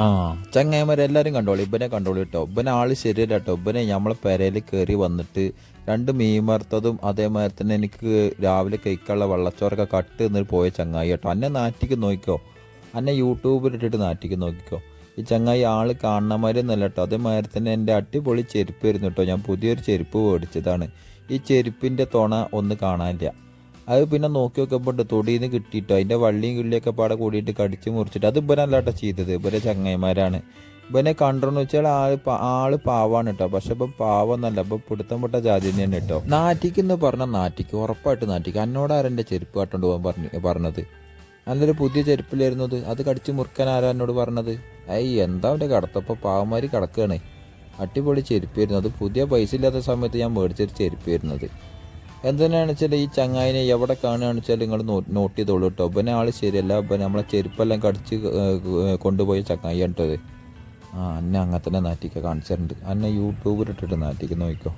ആ. ചങ്ങായിമാരെല്ലാവരും കണ്ടോളൂ. ഇവനെ കണ്ടോളൂ കേട്ടോ ഇവനെ ആൾ ശരിയല്ല കേട്ടോ ഇവനെ നമ്മളെ പെരയിൽ കയറി വന്നിട്ട് രണ്ട് മീൻ വറുത്തതും അതേമാതിരി തന്നെ എനിക്ക് രാവിലെ കഴിക്കാനുള്ള വെള്ളച്ചോറൊക്കെ കട്ട് എന്നിട്ട് പോയ ചങ്ങായി കേട്ടോ അന്നെ നാറ്റിക്ക് നോക്കിക്കോ. അന്നെ യൂട്യൂബിൽ ഇട്ടിട്ട് നാറ്റിക്ക് നോക്കിക്കോ. ഈ ചങ്ങായി ആൾ കാണണമാരൊന്നുമല്ല കേട്ടോ അതേമാതിരി തന്നെ എന്റെ അടിപൊളി ചെരുപ്പ് വരുന്നു കേട്ടോ ഞാൻ പുതിയൊരു ചെരുപ്പ് മേടിച്ചതാണ്. ഈ ചെരുപ്പിന്റെ തുണ ഒന്ന് കാണാനില്ല. അത് പിന്നെ നോക്കി നോക്കിയപ്പോൾ തൊടിയിൽ നിന്ന് കിട്ടിയിട്ടോ അതിന്റെ വള്ളിയും കിള്ളിയൊക്കെ പാടെ കൂടിയിട്ട് കടിച്ച് മുറിച്ചിട്ട് അത് ഇവനല്ല കേട്ടോ ചെയ്തത്. ഇവരെ ചങ്ങായിമാരാണ്. ഇവനെ കണ്ടെന്ന് വെച്ചാൽ ആൾ ആൾ പാവാണ് കേട്ടോ പക്ഷെ ഇപ്പം പാവന്നല്ല. ഇപ്പം പിടുത്തം പെട്ട ജാതി തന്നെയാണ് കേട്ടോ നാറ്റിക്ക് എന്ന് പറഞ്ഞാൽ നാറ്റിക്ക്. ഉറപ്പായിട്ട് നാറ്റിക്ക്. എന്നോട് ആരെന്റെ ചെരുപ്പ് കാട്ടുകൊണ്ട് പോകാൻ പറഞ്ഞു പറഞ്ഞത്? നല്ലൊരു പുതിയ ചെരുപ്പിലായിരുന്നു അത്. അത് കടിച്ച് മുറുക്കാൻ ആരാ എന്നോട് പറഞ്ഞത്? ഏയ് എന്താ അവന്റെ കടത്തപ്പോൾ പാവന്മാര് കിടക്കുകയാണ് അടിപൊളി ചെരുപ്പായിരുന്നു. അത് പുതിയ പൈസ ഇല്ലാത്ത സമയത്ത് ഞാൻ മേടിച്ചൊരു ചെരുപ്പായിരുന്നത് എന്തിനാണെന്ന് വെച്ചാൽ ഈ ചങ്ങായിനെ എവിടെ കാണുകയാണെന്ന് വെച്ചാൽ നിങ്ങൾ നോട്ട് ചെയ്തോളൂ കേട്ടോ. പിന്നെ ആൾ ശരിയല്ല. പിന്നെ നമ്മളെ ചെരുപ്പെല്ലാം കടിച്ച് കൊണ്ടുപോയി ചങ്ങായി കേട്ടത്. ആ അന്നെ അങ്ങനെ തന്നെ നാറ്റിക്ക. കാണിച്ചിട്ടുണ്ട്. അന്നെ യൂട്യൂബിലിട്ടിട്ട് നാറ്റിക്ക്. നോക്കിക്കോ.